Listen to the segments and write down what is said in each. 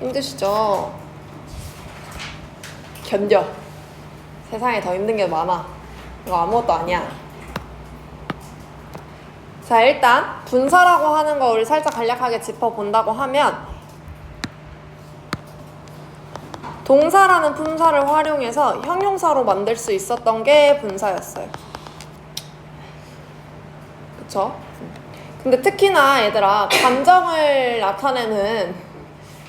힘드시죠? 견뎌. 세상에 더 힘든 게 많아. 이거 아무것도 아니야. 자, 일단 분사라고 하는 거 우리 살짝 간략하게 짚어본다고 하면 동사라는 품사를 활용해서 형용사로 만들 수 있었던 게 분사였어요. 그쵸? 근데 특히나 얘들아, 감정을 나타내는,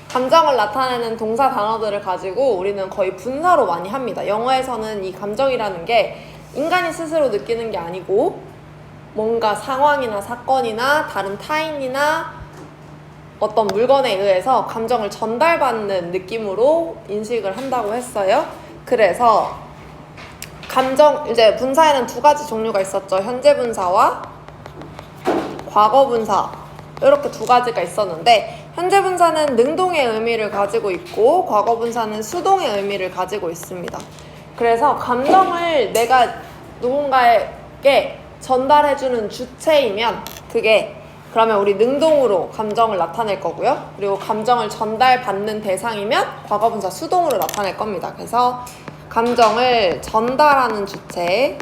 감정을 나타내는 동사 단어들을 가지고 우리는 거의 분사로 많이 합니다. 영어에서는 이 감정이라는 게 인간이 스스로 느끼는 게 아니고 뭔가 상황이나 사건이나 다른 타인이나 어떤 물건에 의해서 감정을 전달받는 느낌으로 인식을 한다고 했어요. 그래서 감정 이제 분사에는 두 가지 종류가 있었죠. 현재 분사와 과거 분사 이렇게 두 가지가 있었는데 현재 분사는 능동의 의미를 가지고 있고 과거 분사는 수동의 의미를 가지고 있습니다. 그래서 감정을 내가 누군가에게 전달해주는 주체이면 그게 그러면 우리 능동으로 감정을 나타낼 거고요. 그리고 감정을 전달받는 대상이면 과거분사 수동으로 나타낼 겁니다. 그래서 감정을 전달하는 주체.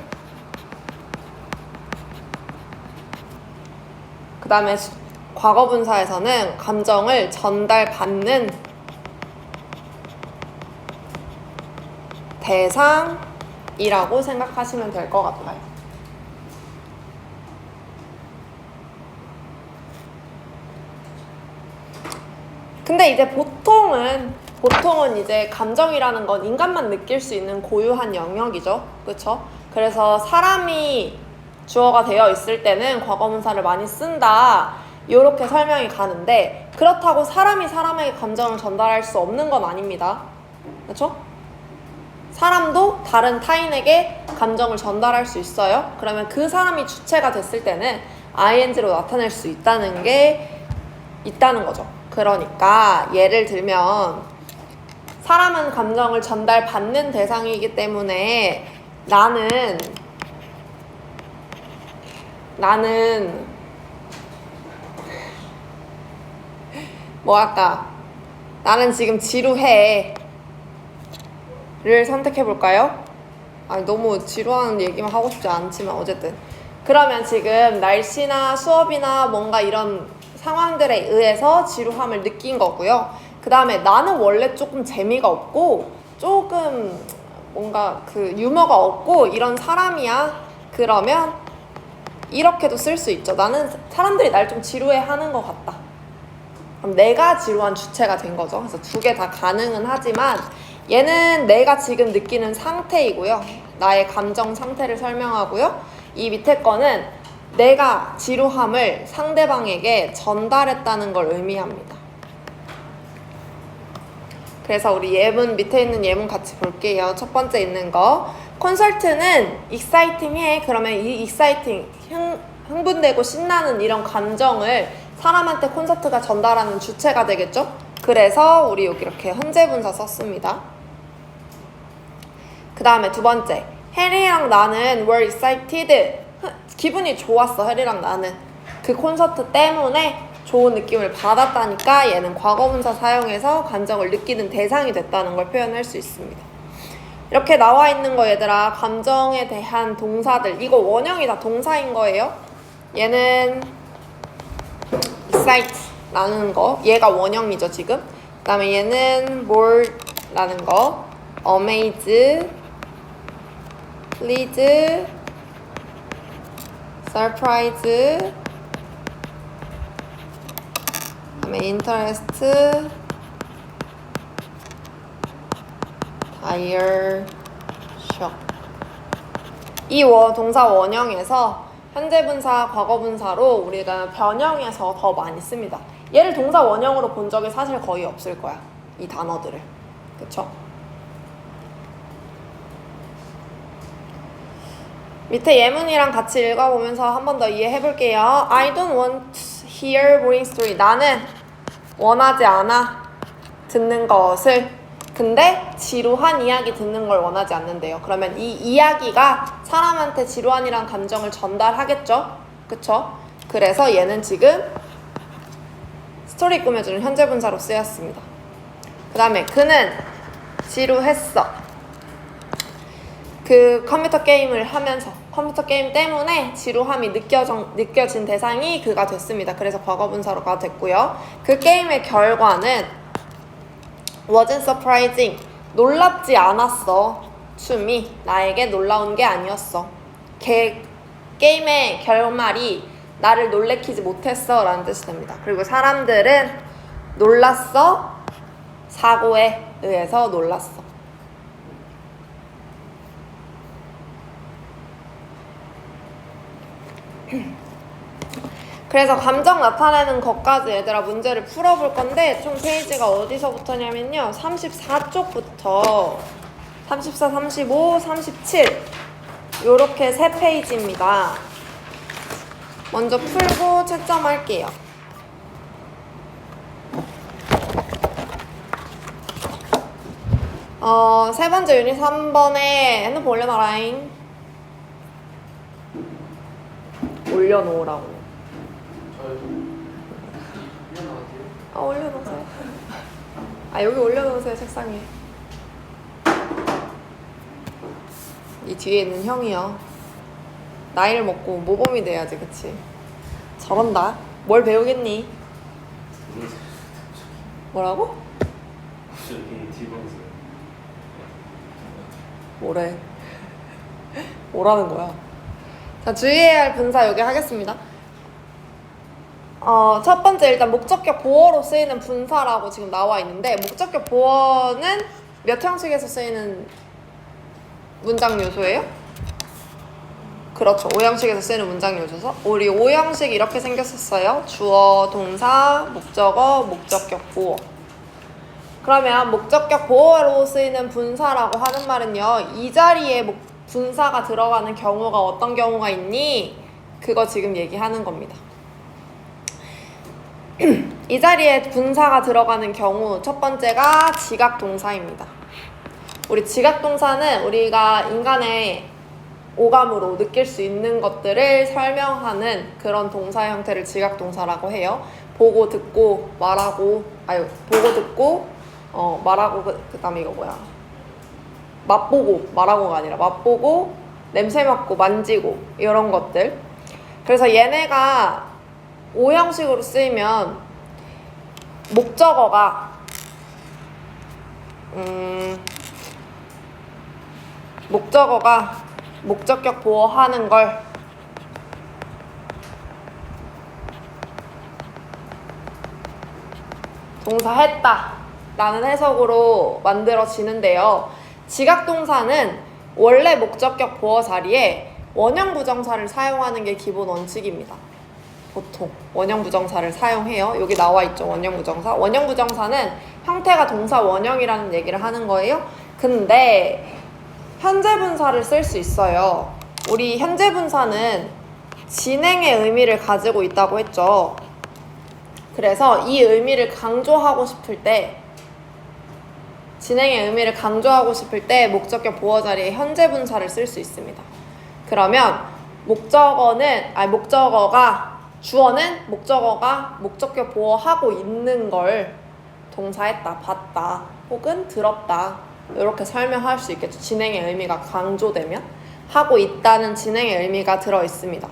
그 다음에 과거 분사에서는 감정을 전달받는 대상이라고 생각하시면 될 것 같아요. 근데 이제 보통은 보통은 이제 감정이라는 건 인간만 느낄 수 있는 고유한 영역이죠. 그렇죠? 그래서 사람이 주어가 되어 있을 때는 과거문사를 많이 쓴다. 이렇게 설명이 가는데 그렇다고 사람이 사람에게 감정을 전달할 수 없는 건 아닙니다. 그렇죠? 사람도 다른 타인에게 감정을 전달할 수 있어요. 그러면 그 사람이 주체가 됐을 때는 ing로 나타낼 수 있다는 게 있다는 거죠. 그러니까 예를 들면 사람은 감정을 전달받는 대상이기 때문에 나는 나는 뭐 할까? 나는 지금 지루해. 를 선택해 볼까요? 아니 너무 지루한 얘기만 하고 싶지 않지만 어쨌든 그러면 지금 날씨나 수업이나 뭔가 이런 상황들에 의해서 지루함을 느낀 거고요. 그 다음에 나는 원래 조금 재미가 없고 조금 뭔가 그 유머가 없고 이런 사람이야. 그러면 이렇게도 쓸 수 있죠. 나는 사람들이 날 좀 지루해 하는 것 같다. 내가 지루한 주체가 된 거죠. 그래서 두 개 다 가능은 하지만 얘는 내가 지금 느끼는 상태이고요. 나의 감정 상태를 설명하고요. 이 밑에 거는 내가 지루함을 상대방에게 전달했다는 걸 의미합니다. 그래서 우리 예문 밑에 있는 예문 같이 볼게요. 첫 번째 있는 거. 콘설트는 exciting해. 그러면 이 exciting, 흥, 흥분되고 신나는 이런 감정을 사람한테 콘서트가 전달하는 주체가 되겠죠? 그래서 우리 여기 이렇게 현재 분사 썼습니다. 그 다음에 두 번째. 해리랑 나는 were excited. 기분이 좋았어, 해리랑 나는. 그 콘서트 때문에 좋은 느낌을 받았다니까 얘는 과거분사 사용해서 감정을 느끼는 대상이 됐다는 걸 표현할 수 있습니다. 이렇게 나와 있는 거 얘들아 감정에 대한 동사들 이거 원형이 다 동사인 거예요. 얘는 excite 라는 거 얘가 원형이죠 지금. 그 다음에 얘는 more 라는 거 amaze please surprise 그다음에 interest, tire, shock. 이 워, 동사 원형에서 현재 분사, 과거 분사로 우리가 변형해서 더 많이 씁니다. 얘를 동사 원형으로 본 적이 사실 거의 없을 거야. 이 단어들을. 그쵸? 밑에 예문이랑 같이 읽어보면서 한 번 더 이해해 볼게요. I don't want hear boring story. 나는 원하지 않아 듣는 것을. 근데 지루한 이야기 듣는 걸 원하지 않는데요. 그러면 이 이야기가 사람한테 지루한이란 감정을 전달하겠죠? 그쵸? 그래서 얘는 지금 스토리 꾸며주는 현재 분사로 쓰였습니다. 그 다음에 그는 지루했어. 그 컴퓨터 게임을 하면서 컴퓨터 게임 때문에 지루함이 느껴져, 느껴진 대상이 그가 됐습니다. 그래서 과거 분사로가 됐고요. 그 게임의 결과는 wasn't surprising. 놀랍지 않았어. 춤이 나에게 놀라운 게 아니었어. 게, 게임의 결말이 나를 놀래키지 못했어 라는 뜻이 됩니다. 그리고 사람들은 놀랐어. 사고에 의해서 놀랐어. 그래서 감정 나타내는 것까지 얘들아 문제를 풀어볼 건데 총 페이지가 어디서부터냐면요 34쪽부터 34, 35, 37 요렇게 세 페이지입니다. 먼저 풀고 채점할게요. 어, 세 번째 유닛 3번에 핸드폰 올려놔라잉. 올려놓으라고. 아 올려놓으세요. 아 여기 올려놓으세요 책상에. 이 뒤에 있는 형이요. 나이를 먹고 모범이 돼야지, 그치? 저런다. 뭘 배우겠니? 뭐라고? 뭐래? 뭐라는 거야? 자, 주의해야 할 분사 여기 하겠습니다. 어, 첫 번째 일단 목적격 보어로 쓰이는 분사라고 지금 나와 있는데 목적격 보어는 몇 형식에서 쓰이는 문장 요소예요? 그렇죠. 5형식에서 쓰이는 문장 요소서 우리 5형식 이렇게 생겼었어요. 주어, 동사, 목적어, 목적격 보어. 그러면 목적격 보어로 쓰이는 분사라고 하는 말은요. 이 자리에 목- 분사가 들어가는 경우가 어떤 경우가 있니? 그거 지금 얘기하는 겁니다. 이 자리에 분사가 들어가는 경우 첫 번째가 지각 동사입니다. 우리 지각 동사는 우리가 인간의 오감으로 느낄 수 있는 것들을 설명하는 그런 동사 형태를 지각 동사라고 해요. 보고 듣고 말하고 아유 보고 듣고 어 말하고 그, 그다음에 이거 뭐야? 맛보고 말하고가 아니라 맛보고 냄새 맡고 만지고 이런 것들. 그래서 얘네가 오형식으로 쓰이면 목적어가 음 목적어가 목적격 보호하는 걸 동사했다 라는 해석으로 만들어지는데요. 지각동사는 원래 목적격 보어 자리에 원형 부정사를 사용하는 게 기본 원칙입니다. 보통 원형 부정사를 사용해요. 여기 나와 있죠. 원형 부정사. 원형 부정사는 형태가 동사 원형이라는 얘기를 하는 거예요. 근데 현재 분사를 쓸 수 있어요. 우리 현재 분사는 진행의 의미를 가지고 있다고 했죠. 그래서 이 의미를 강조하고 싶을 때 진행의 의미를 강조하고 싶을 때 목적격 보어 자리에 현재 분사를 쓸 수 있습니다. 그러면 목적어는 아니 목적어가 주어는 목적어가 목적격 보어하고 있는 걸 동사했다, 봤다, 혹은 들었다 이렇게 설명할 수 있겠죠. 진행의 의미가 강조되면 하고 있다는 진행의 의미가 들어 있습니다.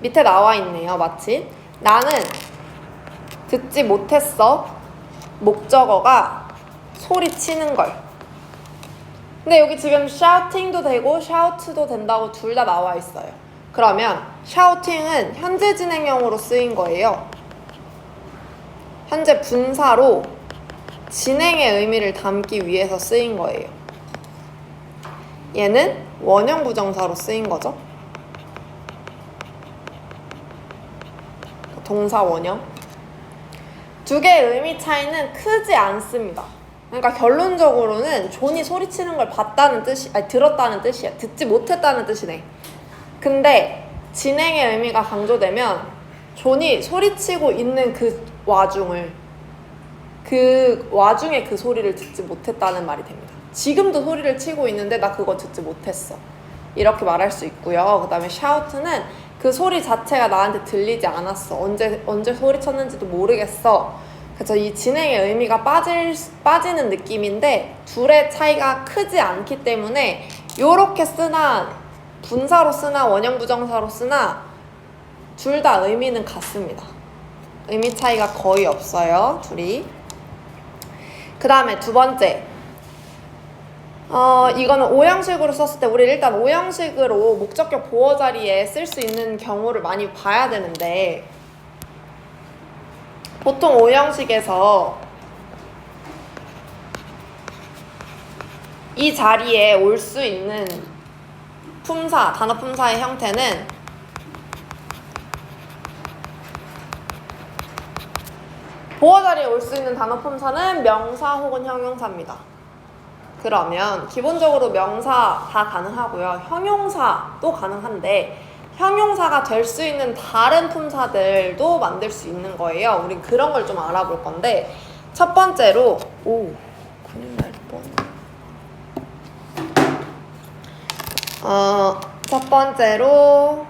밑에 나와 있네요. 마침 나는 듣지 못했어. 목적어가 소리치는 걸. 근데 여기 지금 shouting도 되고 shout도 된다고 둘 다 나와 있어요. 그러면 shouting은 현재 진행형으로 쓰인 거예요. 현재 분사로 진행의 의미를 담기 위해서 쓰인 거예요. 얘는 원형 부정사로 쓰인 거죠. 동사 원형. 두 개의 의미 차이는 크지 않습니다. 그러니까 결론적으로는 존이 소리치는 걸 봤다는 뜻이, 아니 들었다는 뜻이야. 듣지 못했다는 뜻이네. 근데 진행의 의미가 강조되면 존이 소리치고 있는 그 와중을 그 와중에 그 소리를 듣지 못했다는 말이 됩니다. 지금도 소리를 치고 있는데 나 그거 듣지 못했어. 이렇게 말할 수 있고요. 그 다음에 샤우트는 그 소리 자체가 나한테 들리지 않았어. 언제, 언제 소리쳤는지도 모르겠어. 그 그래서 이 진행의 의미가 빠질, 빠지는 느낌인데 둘의 차이가 크지 않기 때문에 요렇게 쓰나 분사로 쓰나 원형 부정사로 쓰나 둘 다 의미는 같습니다. 의미 차이가 거의 없어요, 둘이. 그 다음에 두 번째. 어, 이거는 오형식으로 썼을 때 우리 일단 오형식으로 목적격 보어 자리에 쓸 수 있는 경우를 많이 봐야 되는데 보통 오형식에서 이 자리에 올 수 있는 품사, 단어 품사의 형태는 보어 자리에 올 수 있는 단어 품사는 명사 혹은 형용사입니다. 그러면 기본적으로 명사 다 가능하고요. 형용사도 가능한데 형용사가 될 수 있는 다른 품사들도 만들 수 있는 거예요. 우린 그런 걸 좀 알아볼 건데 첫 번째로 오 큰일 날 뻔. 어, 첫 번째로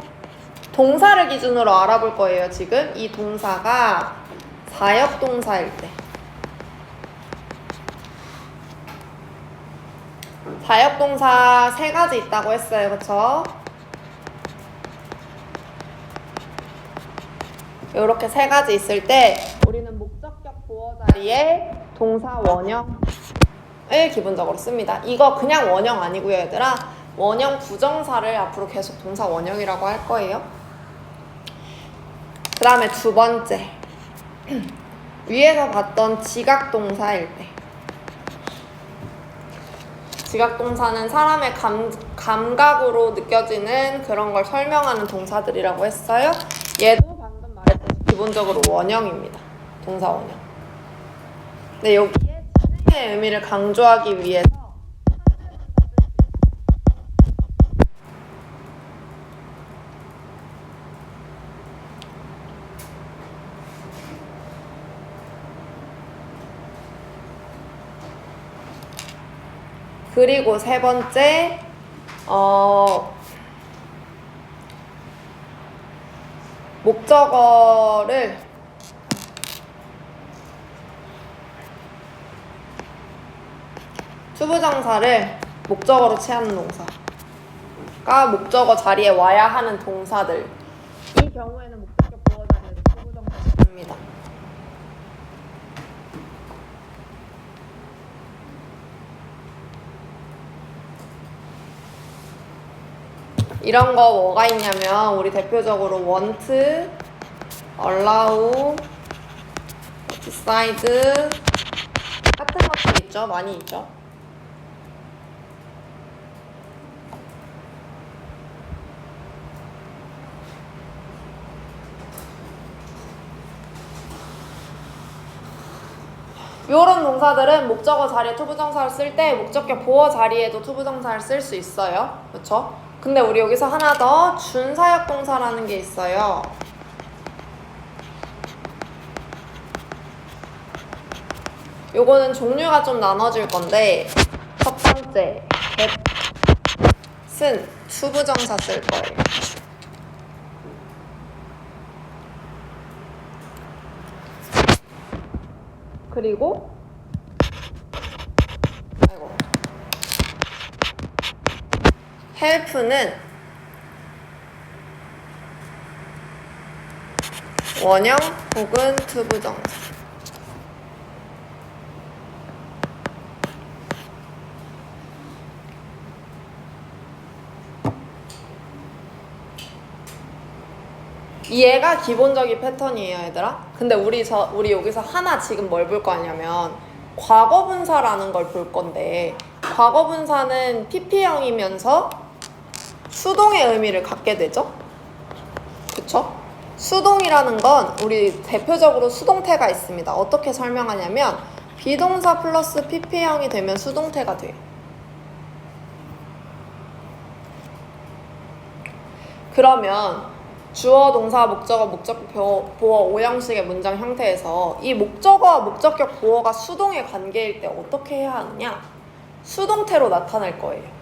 동사를 기준으로 알아볼 거예요. 지금 이 동사가 사역 동사일 때. 사역 동사 세 가지 있다고 했어요. 그쵸? 이렇게 세 가지 있을 때 우리는 목적격 보어 자리에 동사 원형을 기본적으로 씁니다. 이거 그냥 원형 아니고요, 얘들아. 원형 부정사를 앞으로 계속 동사 원형이라고 할 거예요. 그 다음에 두 번째. 위에서 봤던 지각 동사일 때. 지각 동사는 사람의 감, 감각으로 느껴지는 그런 걸 설명하는 동사들이라고 했어요. 얘도 방금 말했듯이 기본적으로 원형입니다. 동사 원형. 근데 여기에 진행의 의미를 강조하기 위해서 그리고 세 번째, 어, 목적어를 투부정사를 목적어로 취하는 동사가 목적어 자리에 와야 하는 동사들. 이 경우에는 목적격 보어 자리에도 투부정사를 씁니다. 이런 거 뭐가 있냐면 우리 대표적으로 want, allow, decide 같은 것들 있죠? 많이 있죠? 이런 동사들은 목적어 자리에 투부정사를 쓸 때 목적격 보어 자리에도 투부정사를 쓸 수 있어요. 그렇죠? 근데 우리 여기서 하나 더 준사역 동사라는 게 있어요. 요거는 종류가 좀 나눠질 건데 첫 번째 get은 투부정사 쓸 거예요. 그리고 help는 원형 혹은 투부정사 얘가 기본적인 패턴이에요, 얘들아. 근데 우리 저 우리 여기서 하나 지금 뭘 볼 거냐면 과거 분사라는 걸 볼 건데 과거 분사는 PP형이면서 수동의 의미를 갖게 되죠. 그쵸? 수동이라는 건 우리 대표적으로 수동태가 있습니다. 어떻게 설명하냐면 비동사 플러스 PP형이 되면 수동태가 돼요. 그러면 주어, 동사, 목적어, 목적 보어 오형식의 문장 형태에서 이 목적어와 목적격 보어가 수동의 관계일 때 어떻게 해야 하느냐? 수동태로 나타낼 거예요.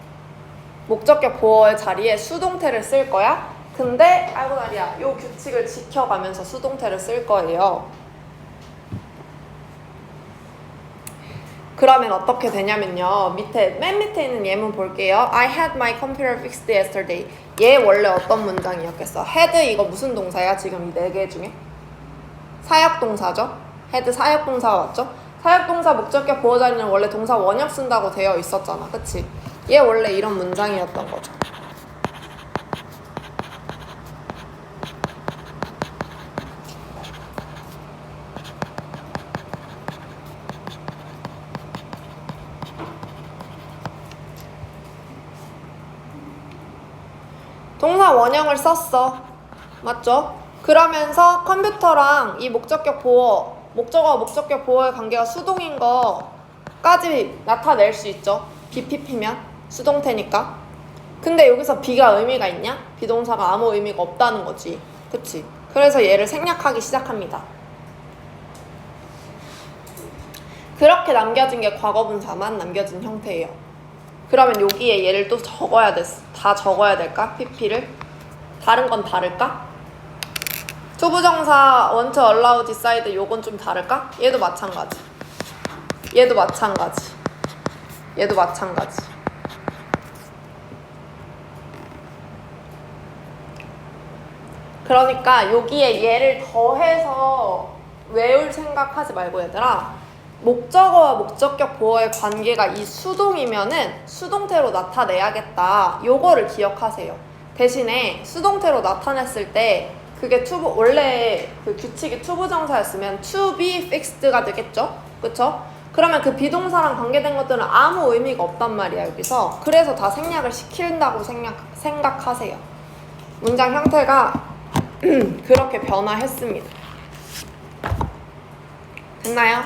목적격 보어의 자리에 수동태를 쓸 거야. 근데 아이고 다리야, 요 규칙을 지켜가면서 수동태를 쓸 거예요. 그러면 어떻게 되냐면요. 밑에 맨 밑에 있는 예문 볼게요. I had my computer fixed yesterday. 얘 원래 어떤 문장이었겠어? had 이거 무슨 동사야? 지금 이 네 개 중에 사역 동사죠. had 사역 동사 맞죠? 사역 동사 목적격 보호 자리는 원래 동사 원형 쓴다고 되어 있었잖아. 그치? 얘 원래 이런 문장이었던 거죠. 동사 원형을 썼어. 맞죠? 그러면서 컴퓨터랑 이 목적격 보호, 목적어 목적격 보호의 관계가 수동인 거까지 나타낼 수 있죠. BPP면 수동태니까. 근데 여기서 B가 의미가 있냐? 비동사가 아무 의미가 없다는 거지. 그치? 그래서 얘를 생략하기 시작합니다. 그렇게 남겨진 게 과거분사만 남겨진 형태예요. 그러면 여기에 얘를 또 적어야 돼. 다 적어야 될까? PP를? 다른 건 다를까? 투부정사 원트 allow decide 요건 좀 다를까? 얘도 마찬가지. 얘도 마찬가지. 얘도 마찬가지. 그러니까 여기에 얘를 더해서 외울 생각하지 말고 얘들아 목적어와 목적격 보어의 관계가 이 수동이면은 수동태로 나타내야겠다. 요거를 기억하세요. 대신에 수동태로 나타냈을 때 그게 투부 원래 그 규칙이 투부정사였으면 to be fixed가 되겠죠? 그쵸? 그러면 그 비동사랑 관계된 것들은 아무 의미가 없단 말이야 여기서. 그래서 다 생략을 시킨다고 생각, 생각하세요. 문장 형태가 그렇게 변화했습니다. 됐나요?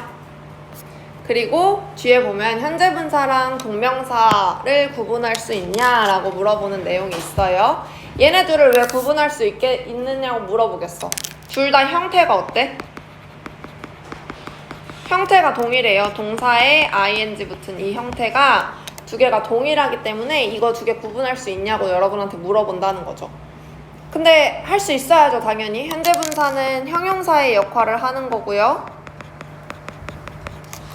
그리고 뒤에 보면 현재 분사랑 동명사를 구분할 수 있냐라고 물어보는 내용이 있어요. 얘네 둘을 왜 구분할 수 있게 있느냐고 물어보겠어. 둘 다 형태가 어때? 형태가 동일해요. 동사에 ing 붙은 이 형태가 두 개가 동일하기 때문에 이거 두 개 구분할 수 있냐고 여러분한테 물어본다는 거죠. 근데 할 수 있어야죠, 당연히. 현재 분사는 형용사의 역할을 하는 거고요.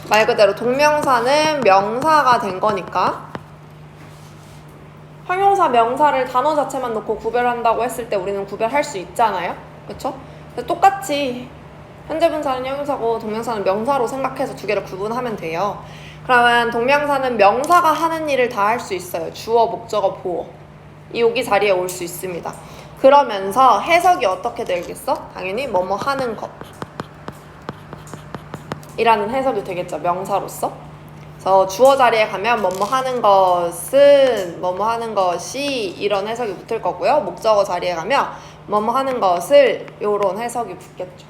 말 그대로 동명사는 명사가 된 거니까. 형용사, 명사를 단어 자체만 놓고 구별한다고 했을 때 우리는 구별할 수 있잖아요. 그래서 똑같이 현재 분사는 형용사고 동명사는 명사로 생각해서 두 개를 구분하면 돼요. 그러면 동명사는 명사가 하는 일을 다 할 수 있어요. 주어, 목적어, 보어. 이 여기 자리에 올 수 있습니다. 그러면서 해석이 어떻게 되겠어? 당연히 뭐뭐 하는 것. 이라는 해석이 되겠죠. 명사로서. 그래서 주어 자리에 가면 뭐뭐 하는 것은 뭐뭐 하는 것이 이런 해석이 붙을 거고요. 목적어 자리에 가면 뭐뭐 하는 것을 이런 해석이 붙겠죠.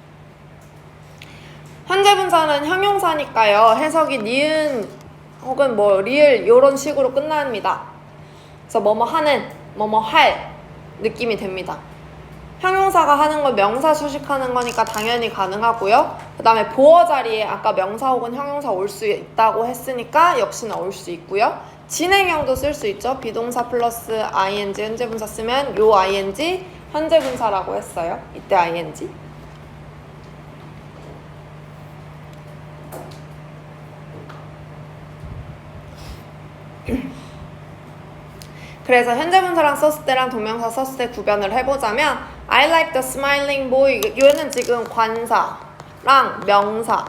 현재 분사는 형용사니까요. 해석이 니은 혹은 뭐 리을 이런 식으로 끝납니다. 그래서 뭐뭐 하는, 뭐뭐 할 느낌이 됩니다. 형용사가 하는 건 명사 수식하는 거니까 당연히 가능하고요. 그 다음에 보어 자리에 아까 명사 혹은 형용사 올 수 있다고 했으니까 역시나 올 수 있고요. 진행형도 쓸 수 있죠. 비동사 플러스 ing 현재 분사 쓰면 요 ing 현재 분사라고 했어요. 이때 ing. 그래서 현재 분사랑 썼을 때랑 동명사 썼을 때 구별을 해보자면 I like the smiling boy. 얘는 지금 관사랑 명사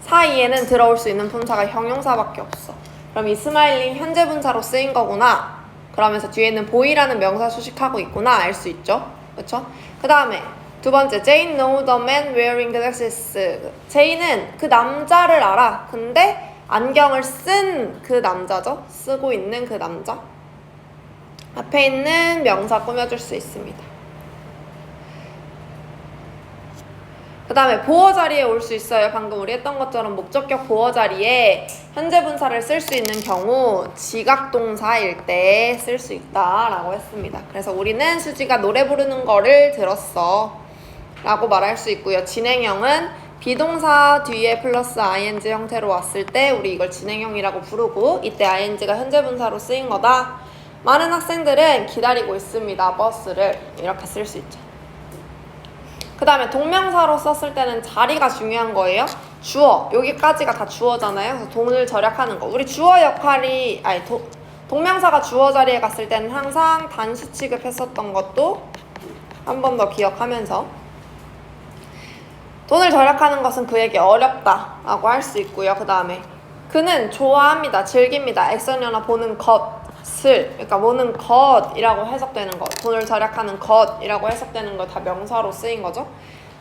사이에는 들어올 수 있는 분사가 형용사밖에 없어. 그럼 이 smiling 현재 분사로 쓰인 거구나. 그러면서 뒤에는 boy라는 명사 수식하고 있구나. 알 수 있죠? 그쵸? 그 다음에 두 번째 Jane know the man wearing glasses. 제이는 그 남자를 알아. 근데 안경을 쓴 그 남자죠? 쓰고 있는 그 남자 앞에 있는 명사 꾸며줄 수 있습니다. 그 다음에 보어 자리에 올 수 있어요. 방금 우리 했던 것처럼 목적격 보어 자리에 현재 분사를 쓸 수 있는 경우 지각동사일 때 쓸 수 있다라고 했습니다. 그래서 우리는 수지가 노래 부르는 거를 들었어 라고 말할 수 있고요. 진행형은 비동사 뒤에 플러스 ing 형태로 왔을 때 우리 이걸 진행형이라고 부르고 이때 ing가 현재 분사로 쓰인 거다. 많은 학생들은 기다리고 있습니다. 버스를 이렇게 쓸 수 있죠. 그 다음에 동명사로 썼을 때는 자리가 중요한 거예요. 주어 여기까지가 다 주어잖아요. 그래서 돈을 절약하는 거. 우리 주어 역할이 아니 도, 동명사가 주어 자리에 갔을 때는 항상 단수 취급했었던 것도 한 번 더 기억하면서 돈을 절약하는 것은 그에게 어렵다라고 할 수 있고요. 그 다음에 그는 좋아합니다, 즐깁니다. 액션이나 보는 것 을 그러니까 보는 것이라고 해석되는 것, 돈을 절약하는 것이라고 해석되는 거다 명사로 쓰인 거죠.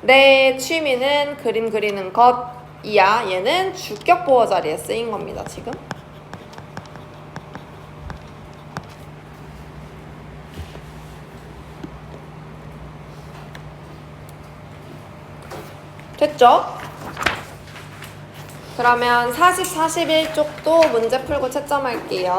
내 취미는 그림 그리는 것이야. 얘는 주격 보어 자리에 쓰인 겁니다. 지금. 됐죠? 그러면 40, 41쪽도 문제 풀고 채점할게요.